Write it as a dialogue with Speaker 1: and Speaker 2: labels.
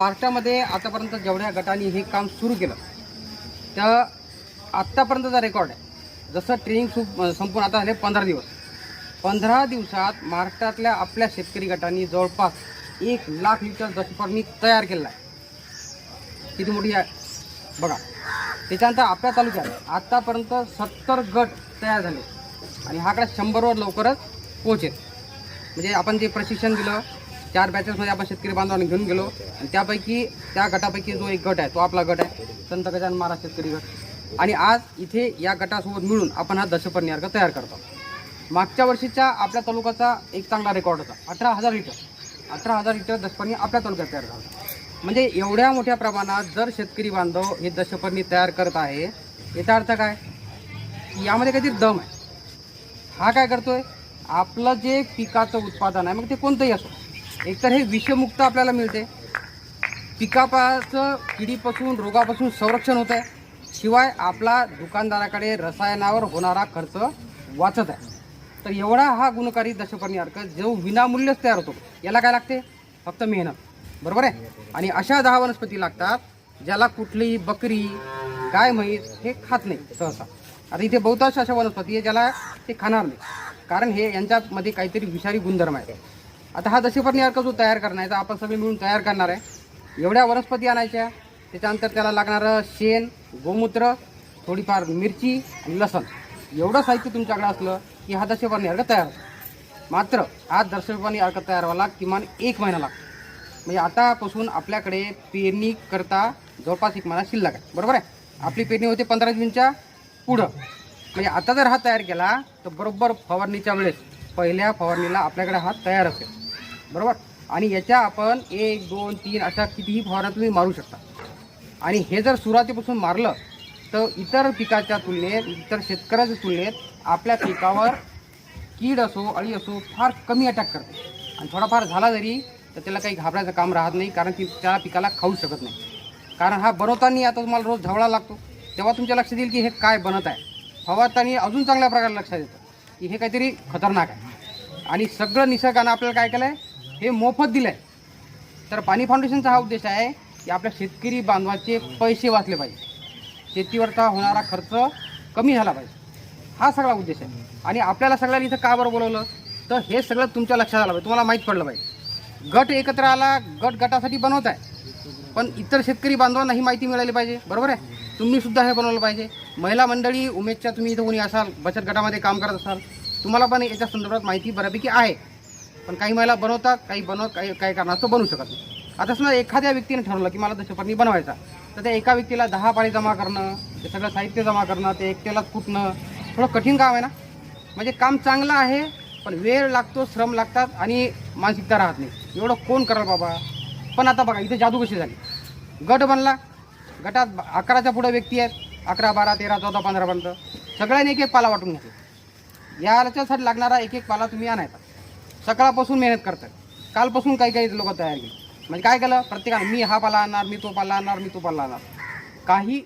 Speaker 1: महाराष्ट्रामध्ये आतापर्यंत जेवढ्या गटांनी हे काम सुरू केलं त्या आत्तापर्यंतचा रेकॉर्ड आहे. जसं ट्रेनिंग सु संपून आता झाले पंधरा दिवस. पंधरा दिवसात महाराष्ट्रातल्या आपल्या शेतकरी गटांनी जवळपास एक लाख लिटर दशपर्णी तयार केलेला आहे. किती मोठी आहे? बघा. त्याच्यानंतर आपल्या तालुक्यात आत्तापर्यंत सत्तर गट तयार झाले. आणि हा आकडा शंभरवर लवकरच पोहोचेल. म्हणजे आपण जे प्रशिक्षण दिलं चार बॅचेसमध्ये आपण शेतकरी बांधवांना घेऊन गेलो. आणि त्यापैकी त्या गटापैकी जो एक गट आहे तो आपला गट आहे संत गजान महाराज शेतकरी गट. आणि आज इथे या गटासोबत मिळून आपण हा दशपर्णी अर्घ तयार करतो. मागच्या वर्षीच्या आपल्या तालुक्याचा एक चांगला रेकॉर्ड होता. अठरा हजार लिटर अठरा हजार लिटर दशपर्णी आपल्या तालुक्यात तयार झाला. म्हणजे एवढ्या मोठ्या प्रमाणात जर शेतकरी बांधव हे दशपर्णी तयार करत आहे याचा अर्थ काय? यामध्ये काहीतरी दम आहे. हा काय करतोय? आपलं जे पिकाचं उत्पादन आहे मग ते कोणतंही असो एकतर हे विषमुक्त आपल्याला मिळते. पिकापाचं किडीपासून रोगापासून संरक्षण होत आहे शिवाय आपला दुकानदाराकडे रसायनावर होणारा खर्च वाचत आहे. तर एवढा हा गुणकारी दशपर्णी अर्क जो विनामूल्यच तयार होतो. याला काय लागते? फक्त मेहनत. बरोबर आहे? आणि अशा दहा वनस्पती लागतात ज्याला कुठलीही बकरी गाय म्हैस हे खात नाही सहसा. आता इथे बहुतांश अशा वनस्पती आहे ज्याला ते खाणार नाही. कारण हे यांच्यामध्ये काहीतरी विषारी गुणधर्म आहे आता हा दशपर्णी अर्क जो तयार करण्याचा आपण सगळे मिळून तयार करणार आहे. एवढ्या वनस्पती आणायच्या त्याच्यानंतर त्याला लागणारं शेण गोमूत्र थोडीफार मिरची आणि लसण. एवढं साहित्य तुमच्याकडे असलं की हा दशेपर्णी अर्क तयार होतो. मात्र हा दशेपर्णी अर्क तयार व्हायला किमान एक महिना लागतो. म्हणजे आतापासून आपल्याकडे पेरणी करता जवळपास एक महिना शिल्लक आहे. बरोबर आहे? आपली पेरणी होते पंधरा जूनच्या पुढं. म्हणजे आता जर हा तयार केला तर बरोबर फवारणीच्या वेळेस पहिल्या फवारणीला आपल्याकडे हा तयार असेल. बरोबर? आणि याच्या आपण एक दोन तीन अशा कितीही फवारा तुम्ही मारू शकता. आणि हे जर सुरुवातीपासून मारलं तर इतर पिकाच्या तुलनेत इतर शेतकऱ्याच्या तुलनेत आपल्या पिकावर कीड असो अळी असो फार कमी अटॅक करते. आणि थोडाफार झाला जरी तर त्याला काही घाबरायचं काम राहत नाही कारण ती त्या पिकाला खाऊ शकत नाही. कारण हा बनवताना आता तुम्हाला रोज झवळा लागतो. तेव्हा तुमच्या लक्षात येईल की हे काय बनत आहे. फवारताना अजून चांगल्या प्रकारे लक्षात येतं की हे काहीतरी खतरनाक आहे. आणि सगळं निसर्गानं आपल्याला काय केलं आहे हे मोफत दिलं आहे तर पाणी फाउंडेशनचा हा उद्देश आहे की आपल्या शेतकरी बांधवाचे पैसे वाचले पाहिजे. शेतीवरचा होणारा खर्च कमी झाला पाहिजे. हा सगळा उद्देश आहे. आणि आपल्याला सगळ्यांनी इथं का बरं बोलवलं? तर हे सगळं तुमच्या लक्षात आलं पाहिजे. तुम्हाला माहीत पडलं पाहिजे. गट एकत्र आला गट गटासाठी बनवत आहे. पण इतर शेतकरी बांधवांना ही माहिती मिळाली पाहिजे. बरोबर आहे? तुम्ही सुद्धा हे बनवलं पाहिजे. महिला मंडळी उमेदच्या तुम्ही इथं कोणी असाल बचत गटामध्ये काम करत असाल तुम्हाला पण याच्या संदर्भात माहिती बऱ्यापैकी आहे. पण काही महिला बनवतात काही बनवत काही काही कारणास्तव बनवू शकत नाही. आता समजा एखाद्या व्यक्तीने ठरवलं की मला दशपर्णी बनवायचा तर त्या एका व्यक्तीला दहा पाणी जमा करणं ते सगळं साहित्य जमा करणं ते एकट्यालाच कुटणं थोडं कठीण काम आहे ना? म्हणजे काम चांगलं आहे पण वेळ लागतो श्रम लागतात आणि मानसिकता राहत नाही. एवढं कोण कराल बाबा? पण आता बघा इथे जादू कशी झाली? गट बनला. गटात अकराच्या पुढं व्यक्ती आहेत. अकरा बारा तेरा चौदा पंधरापर्यंत सगळ्यांनी एक एक पाला वाटून घेतला. याच्यासाठी लागणारा एक एक पाला तुम्ही आणायचा. सकाळपासून मेहनत करतात. कालपासून काही काही लोक तयार केली. म्हणजे काय केलं? प्रत्येकाने मी हा पाला आणणार मी तो पाला आणणार मी तो पाला आणणार. काही